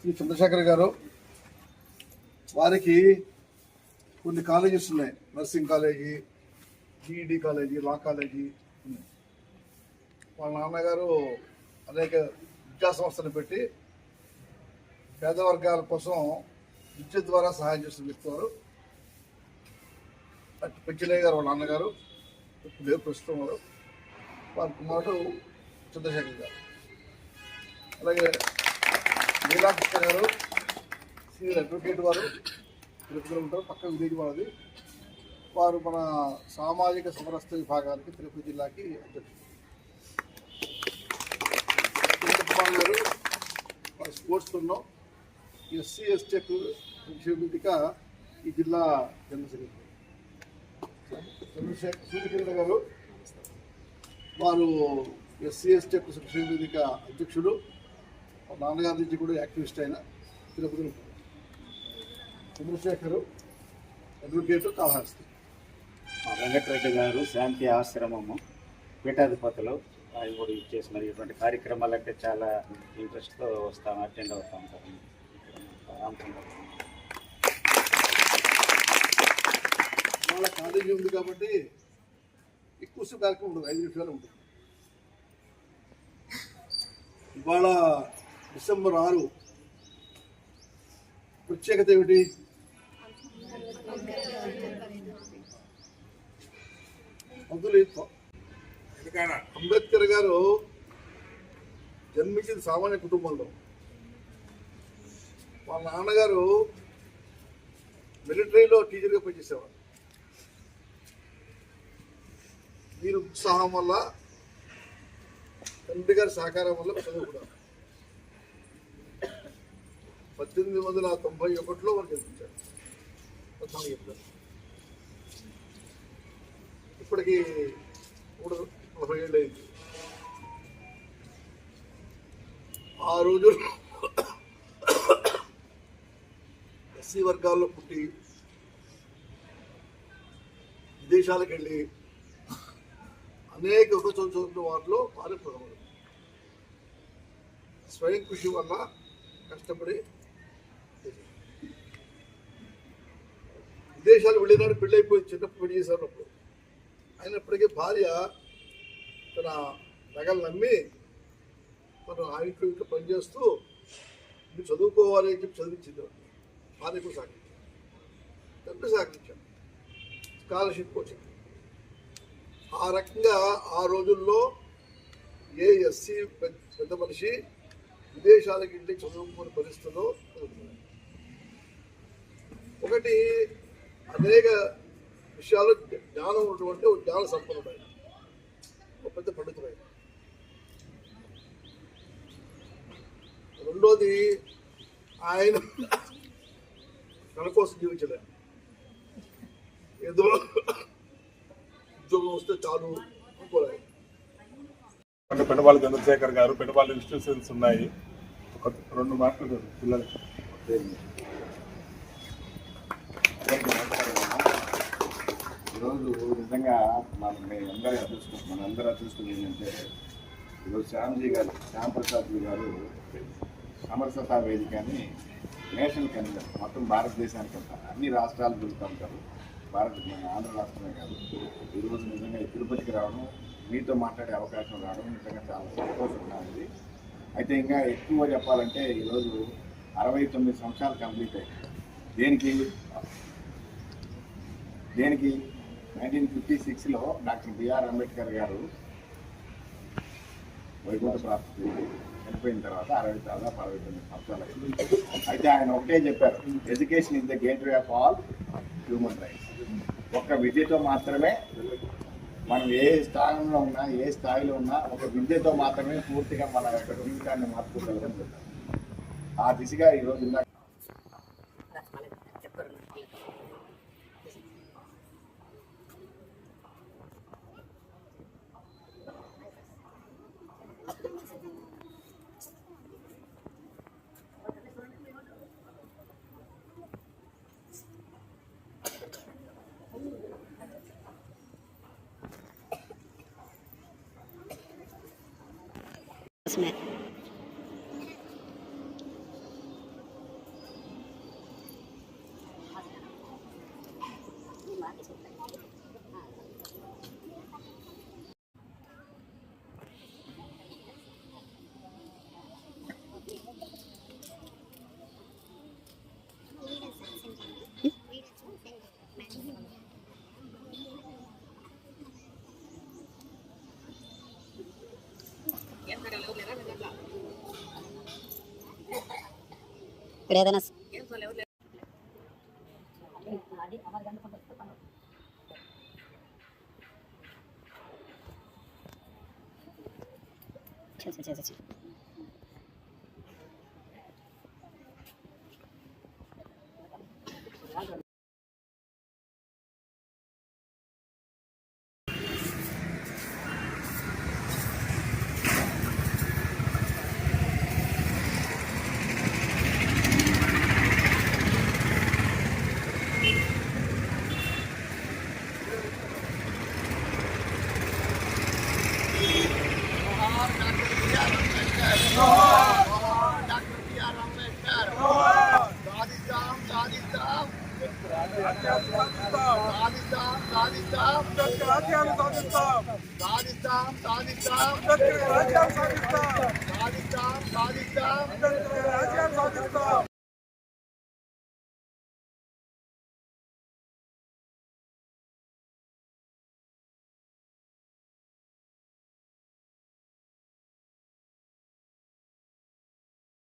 శ్రీ చంద్రశేఖర్ గారు వారికి కొన్ని కాలేజెస్ ఉన్నాయి. Nursing college GED college law college వాళ్ళ నాన్నగారు అనేక విద్యా సంస్థలు పెట్టి పేద వర్గాల కోసం విద్య ద్వారా సహాయం చేస్తున్న వ్యక్తి వారు అటు గారు వాళ్ళ నాన్నగారు. లేరు ప్రస్తుతం వారు వారి కుమారుడు చంద్రశేఖర్ గారు అలాగే నీలాకృష్ణ గారు సీనియర్ అడ్వకేట్ వారు తిరుపతిలో ఉంటారు పక్క విలేజ్ వాళ్ళది వారు మన సామాజిక సమరస్త విభాగానికి తిరుపతి జిల్లాకి అధ్యక్షుడు కుమార్ గారు వారు స్పోర్ట్స్లో ఎస్సీ ఎస్టీ విషయమిదిగా ఈ జిల్లా జనరల్ చంద్రశేఖర్ సూర్యకిరణ్ గారు వారు ఎస్సీ ఎస్టీ విషయమిదిక అధ్యక్షుడు నాన్నగారి నుంచి కూడా యాక్టివిస్ట్ అయిన తిరుపతి చంద్రశేఖరు అడ్వకేట్ కాళహస్తి. వెంకటరెడ్డి గారు శాంతి ఆశ్రమము పీఠాధిపతులు అవి కూడా ఇచ్చేసినారు ఇటువంటి కార్యక్రమాలంటే చాలా ఇంట్రెస్ట్తో వస్తాను అటెండ్ అవుతా ఉంటాం వాళ్ళ కాలేజీ ఉంది కాబట్టి ఎక్కువ కార్యక్రమం ఉండదు ఐదు నిమిషాలు ఉంటుంది. ఇవాళ డిసెంబర్ ఆరు. ప్రత్యేకత ఏమిటి? అంబేద్కర్ గారు జన్మించింది సామాన్య కుటుంబంలో. వాళ్ళ నాన్నగారు మిలిటరీలో టీచర్గా పనిచేసేవారు. మీరు ఉత్సాహం వల్ల తండ్రి గారి సహకారం వల్ల చదువుకున్నారు పద్దెనిమిది వందల తొంభై ఒకటిలో వారు జన్మించారు పద్నాలుగు ఏప్రిల్. ఇప్పటికి మూడు నలభై ఏళ్ళు అయింది. ఆ రోజు ఎస్సీ వర్గాల్లో పుట్టి విదేశాలకు వెళ్ళి అనేక ఉప చదువుతున్న వాటిలో వారే స్వయం కృషి వల్ల కష్టపడి విదేశాలు వెళ్ళినాడు పెళ్ళైపోయి చిన్నప్పుడు పెళ్ళి చేశారు అప్పుడు అయినప్పటికీ భార్య తన నగలు నమ్మి తన ఆ ఇంట్లో పనిచేస్తూ మీరు చదువుకోవాలి అని చెప్పి చదివించింది భార్యకు సహకరించాడు తండ్రి సహకరించాడు. Scholarship coaching. ఆ రకంగా ఆ రోజుల్లో ఏ ఎస్సీ పెద్ద మనిషి విదేశాలకు వెళ్ళి చదువుకునే పరిస్థితుల్లో ఒకటి అనేక విషయాలు జ్ఞానం ఉన్నటువంటి ఒక జ్ఞాన సంపన్నుడై ఒక పెద్ద పండితుడై రెండోది ఆయన తన కోసం జీవించలేదు. ఏదో ఉద్యోగం వస్తే చాలు. అనుకోలేదు అంటే పెడబాలి చంద్రశేఖర్ గారు పెడబాలి ఇన్స్టిట్యూషన్స్ ఉన్నాయి. ఒక రెండు మాటలు పిల్లలకి ఈరోజు నిజంగా మన మీ అందరి అదృష్టం మన అందరి అదృష్టం ఏంటంటే ఈరోజు శ్యామ్జీ గారు శ్యామ్ ప్రసాద్ జీ గారు సమరసత వేదిక అని నేషనల్ కన్వీనర్ మొత్తం భారతదేశానికి ఉంటారు అన్ని రాష్ట్రాలు తిరుగుతూ ఉంటారు. భారత మన ఆంధ్ర రాష్ట్రమే కాదు. ఈరోజు నిజంగా తిరుపతికి రావడం మీతో మాట్లాడే అవకాశం రావడం నిజంగా చాలా సంతోషంగా ఉంది అయితే ఇంకా ఎక్కువ చెప్పాలంటే ఈరోజు అరవై తొమ్మిది సంవత్సరాలు కంప్లీట్ అయ్యాయి. దేనికి? దేనికి? నైన్టీన్ ఫిఫ్టీ సిక్స్లో డాక్టర్ బిఆర్ అంబేద్కర్ గారు వైకుంఠ ప్రాప్తి చనిపోయిన తర్వాత అరవై దాదాపు అరవై తొమ్మిది సంవత్సరాలు అయితే ఆయన ఒకటే చెప్పారు education is the gateway of all human rights ఒక విద్యతో మాత్రమే మనం ఏ స్థానంలో ఉన్నా ఏ స్థాయిలో ఉన్నా ఒక విద్యతో మాత్రమే పూర్తిగా మన యొక్క జీవితాన్ని మార్చుకోగలమని ఆ దిశగా ఈరోజు Smith. ఇక్కడ ఏదైనా చల్ చల్ చల్ చల్ సాధిద్దాం సాధిద్దాం సాధిద్దాం రాజ్యాలు సాధిస్తాం సాధిద్దాం సాధిద్దాం రాజ్యాలు సాధిస్తాం సాధిద్దాం సాధిద్దాం రాజ్యాలు సాధిస్తాం.